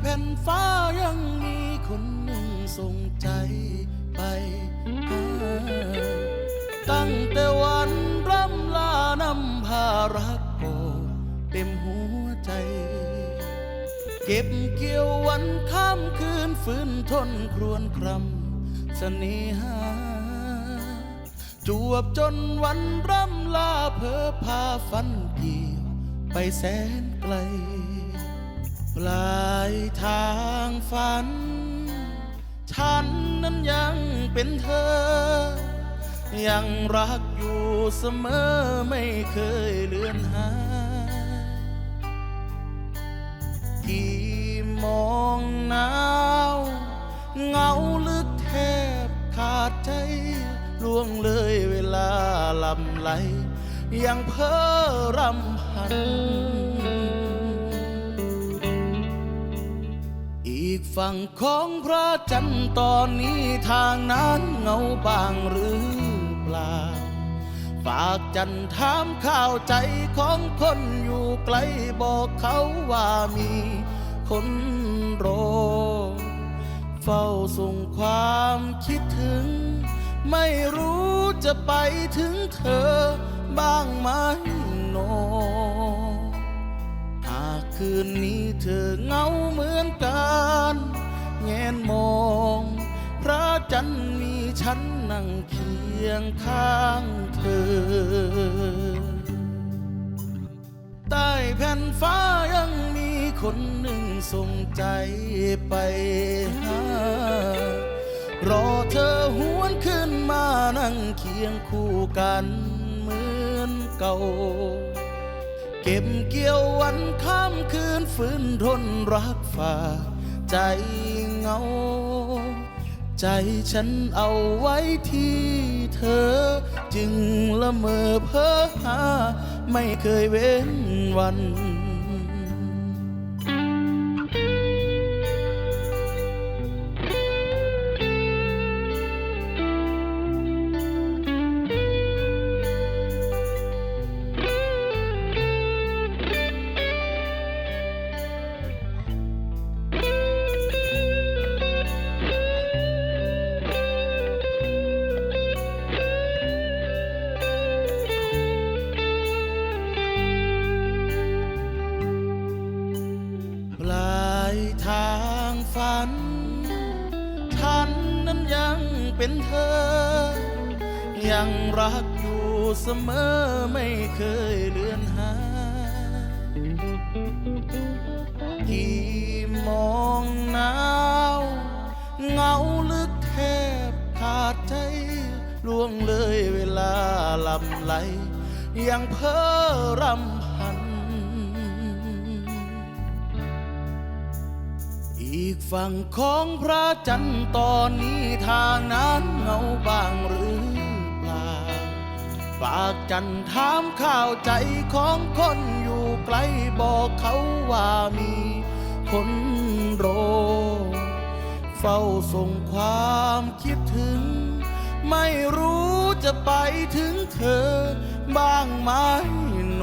แผ่นฟ้ายังมีคนหนึ่งส่งใจไปหาตั้งแต่วันร่ำลานำพารักโกเต็มหัวใจ เก็บเกี่ยววันข้ามคืนฝืนทนครวนครำเสน่หา จวบจนวันร่ำลาเพอพาฝันเกี่ยวไปแสนไกลปลา ทางฝัน ฉันนั้นยังเป็นเธอ ยังรักอยู่เสมอไม่เคยเลือนหายกี่มองหนาวเงาลึกแทบขาดใจล่วงเลยเวลาลำไหลยังเพ้อรำพัน อีกฝั่งของพระจันทร์ตอนนี้ทางนั้นเงาบางหรือเปล่า ฝากจันทร์ถามข่าวใจของคนอยู่ไกลบอกเขาว่ามีคนรอเฝ้าส่งความคิดถึง ไม่รู้จะไปถึงเธอบ้างไหมโน คืนนี้เธอเหงาเหมือนกันแงนมอง พระจันทร์มีฉันนั่งเคียงข้างเธอ ใต้แผ่นฟ้ายังมีคนหนึ่งส่งใจไปหารอเธอหวนขึ้นมานั่งเคียงคู่กันเหมือนเก่า เก็บเกี่ยววันข้ามคืนฝืนทนรักฝ่า ใจเหงา ใจฉันเอาไว้ที่เธอ จึงละเมอเพ้อหา ไม่เคยเว้นวัน ฝัน ฉันนั้นยังเป็นเธอ ยังรักอยู่เสมอไม่เคยเลือนหายกี่มองหนาวเงาลึกแทบขาดใจล่วงเลยเวลาลำไหลยังเพ้อรำ อีกฝั่งของพระจันทร์ตอนนี้ทางนั้นเงาบางหรือเปล่าฝากจันทร์ถามข่าวใจของคนอยู่ไกลบอกเขาว่ามีคนโร เฝ้าส่งความคิดถึง ไม่รู้จะไปถึงเธอบ้างไหมโน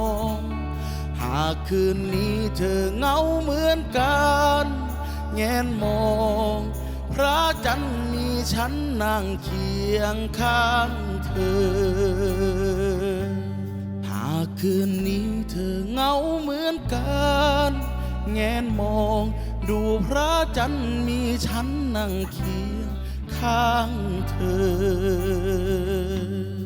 ก คืนนี้เธอเหงาเหมือนกัน แงนมอง พระจันทร์มีฉันนั่งเคียงข้างเธอ หากคืนนี้เธอเหงาเหมือนกัน แงนมอง ดูพระจันทร์มีฉันนั่งเคียงข้างเธอ